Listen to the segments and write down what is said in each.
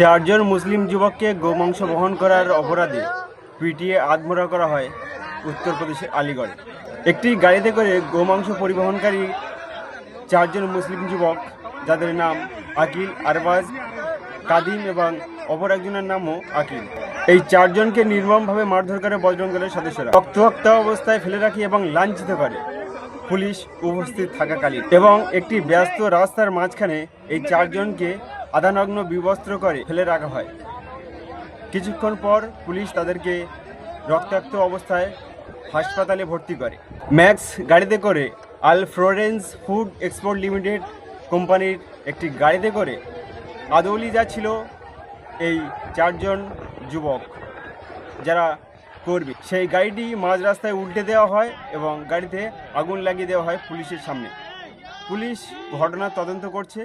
চারজন মুসলিম যুবককে গোমাংস বহন করার অপরাধে পিটিয়ে আত্মরা করা হয় উত্তরপ্রদেশের আলিগড়ে। একটি গাড়িতে করে গোমাংস পরিবহনকারী চারজন মুসলিম যুবক, যাদের নাম আকিল আরবাজ কাদিম এবং অপর একজনের নামও আকিল। এই চারজনকে নির্মমভাবে মারধর করে বজরং দলের সদস্যরা। রক্তাক্ত অবস্থায় ফেলে রাখি এবং লাঞ্ছিত করে পুলিশ উপস্থিত থাকাকালীন। এবং একটি ব্যস্ত রাস্তার মাঝখানে এই চারজনকে আধানগ্ন বিবস্ত্র করে ফেলে রাখা হয়। কিছুক্ষণ পর পুলিশ তাদেরকে রক্তাক্ত অবস্থায় হাসপাতালে ভর্তি করে। ম্যাক্স গাড়িতে করে Al Florence food export limited কোম্পানির একটি গাড়িতে করে আদৌলি যাচ্ছিল এই চারজন যুবক যারা কর্মী সেই গাড়িটি মাঝ রাস্তায় উল্টে দেওয়া হয় এবং গাড়িতে আগুন লাগিয়ে দেওয়া হয় পুলিশের সামনে। পুলিশ ঘটনার তদন্ত করছে।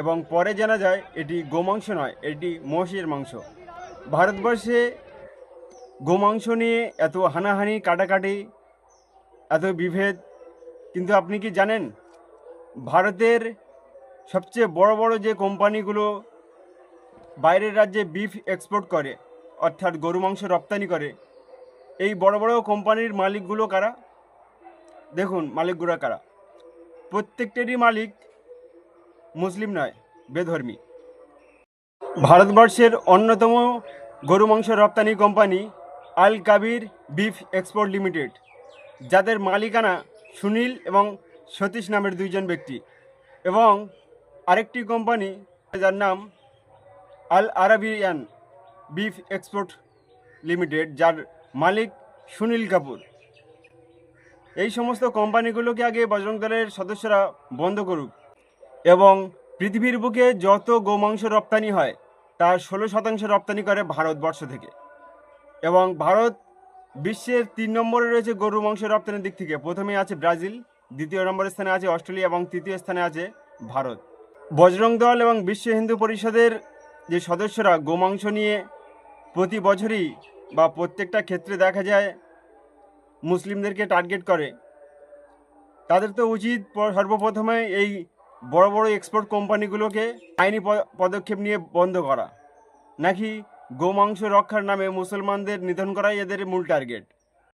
এবং পরে জানা যায় এটি গোমাংস নয়, এটি মহিষের মাংস। ভারতবর্ষে গোমাংস নিয়ে এত হানাহানি, কাটাকাটি, এত বিভেদ, কিন্তু আপনি কি জানেন? ভারতের সবচেয়ে বড় বড় যে কোম্পানিগুলো বাইরের রাজ্যে বিফ এক্সপোর্ট করে, অর্থাৎ গরু মাংস রপ্তানি করে, এই বড় বড় কোম্পানির মালিকগুলো কারা? দেখুন, মালিকগুলো কারা? প্রত্যেকটারই মালিক মুসলিম নয়, বেধর্মী। ভারতবর্ষের অন্যতম গরু মাংস রপ্তানি company Al Kabir beef export limited, যাদের মালিকানা সুনীল এবং সতীশ নামের দুইজন ব্যক্তি এবং আরেকটি কোম্পানি যার নাম Al Arabian beef export limited, যার মালিক সুনীল কাপুর। এই সমস্ত কোম্পানিগুলোকে আগে বজরং দলের সদস্যরা বন্ধ করুক। এবং পৃথিবীর বুকে যত গোমাংস রপ্তানি হয় তার ষোলো শতাংশ রপ্তানি করে ভারতবর্ষ থেকে। এবং ভারত বিশ্বের তিন নম্বরে রয়েছে গরু মাংস রপ্তানির দিক থেকে। প্রথমে আছে ব্রাজিল, দ্বিতীয় নম্বরের স্থানে আছে অস্ট্রেলিয়া এবং তৃতীয় স্থানে আছে ভারত। বজরং দল এবং বিশ্ব হিন্দু পরিষদের যে সদস্যরা গোমাংস নিয়ে প্রতি বছরই বা প্রত্যেকটা ক্ষেত্রে দেখা যায় মুসলিমদেরকে টার্গেট করে, তাদের তো উচিত সর্বপ্রথমে এই বড় বড় এক্সপোর্ট কোম্পানিগুলোকে আইনি পদক্ষেপ নিয়ে বন্ধ করা। নাকি গোমাংস রক্ষার নামে মুসলমানদের নিধন করাই এদের মূল টার্গেট